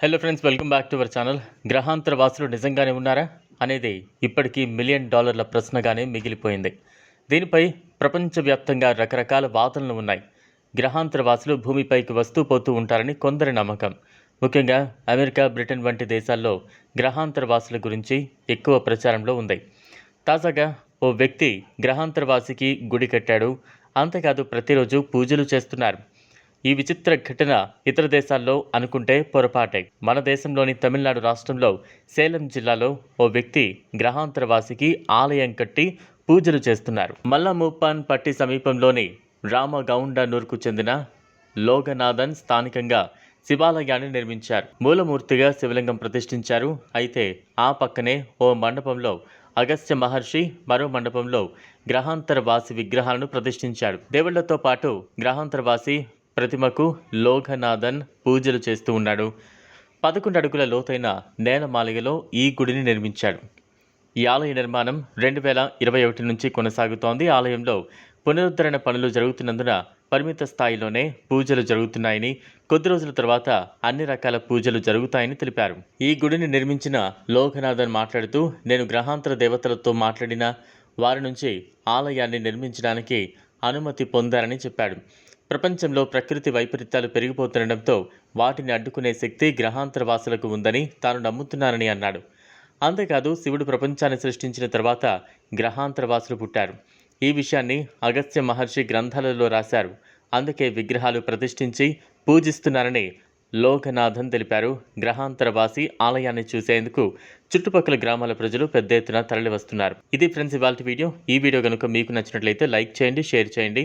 Hello friends welcome back to our channel గ్రహాంతర వాసులు నిజంగానే ఉన్నారా? అనేది ఇప్పటికీ మిలియన్ డాలర్ల ప్రశ్నగానే మిగిలిపోయింది. దీనిపై ప్రపంచవ్యాప్తంగా రకరకాల వాదనలు ఉన్నాయి. గ్రహాంతర వాసులు భూమిపైకి వస్తూ పోతూ ఉంటారని కొందరి నమ్మకం. ముఖ్యంగా అమెరికా బ్రిటన్ వంటి దేశాల్లో గ్రహాంతర వాసుల గురించి ఎక్కువ ప్రచారంలో ఉంది. తాజాగా ఓ వ్యక్తి గ్రహాంతరవాసికి గుడి కట్టాడు. అంతేకాదు ప్రతిరోజు పూజలు చేస్తున్నారు. ఈ విచిత్ర ఘటన ఇతర దేశాల్లో అనుకుంటే పొరపాటే. మన దేశంలోని తమిళనాడు రాష్ట్రంలో సేలం జిల్లాలో ఓ వ్యక్తి గ్రహాంతరవాసికి ఆలయం కట్టి పూజలు చేస్తున్నారు. మల్లమూపాన్ పట్టి సమీపంలోని రామగౌండనూర్కు చెందిన లోగనాథన్ స్థానికంగా శివాలయాన్ని నిర్మించారు. మూలమూర్తిగా శివలింగం ప్రతిష్ఠించారు. అయితే ఆ పక్కనే ఓ మండపంలో అగస్త్య మహర్షి మరో మండపంలో గ్రహాంతరవాసి విగ్రహాలను ప్రతిష్ఠించాడు దేవుళ్ళతో పాటు గ్రహాంతరవాసి ప్రతిమకు లోఘనాథన్ పూజలు చేస్తూ ఉన్నాడు. పదకొండు అడుగుల లోతైన నేలమాలిగలో ఈ గుడిని నిర్మించాడు. ఈ ఆలయ నిర్మాణం రెండు వేల ఇరవై ఒకటి నుంచి కొనసాగుతోంది. ఆలయంలో పునరుద్ధరణ పనులు జరుగుతున్నందున పరిమిత స్థాయిలోనే పూజలు జరుగుతున్నాయని కొద్ది రోజుల తర్వాత అన్ని రకాల పూజలు జరుగుతాయని తెలిపారు. ఈ గుడిని నిర్మించిన లోకనాథన్ మాట్లాడుతూ నేను గ్రహాంతర దేవతలతో మాట్లాడిన వారి నుంచి ఆలయాన్ని నిర్మించడానికి అనుమతి పొందారని చెప్పాడు. ప్రపంచంలో ప్రకృతి వైపరీత్యాలు పెరిగిపోతుండటంతో వాటిని అడ్డుకునే శక్తి గ్రహాంతరవాసులకు ఉందని తాను నమ్ముతున్నానని అన్నాడు. అంతేకాదు శివుడు ప్రపంచాన్ని సృష్టించిన తర్వాత గ్రహాంతరవాసులు పుట్టారు. ఈ విషయాన్ని అగస్త్య మహర్షి గ్రంథాలలో రాశారు. అందుకే విగ్రహాలు ప్రతిష్ఠించి పూజిస్తున్నారని లోకనాథన్ తెలిపారు. గ్రహాంతరవాసి ఆలయాన్ని చూసేందుకు చుట్టుపక్కల గ్రామాల ప్రజలు పెద్ద ఎత్తున తరలివస్తున్నారు. ఇది ఫ్రెండ్స్ ఇవాళ వీడియో. ఈ వీడియో కనుక మీకు నచ్చినట్లయితే లైక్ చేయండి షేర్ చేయండి.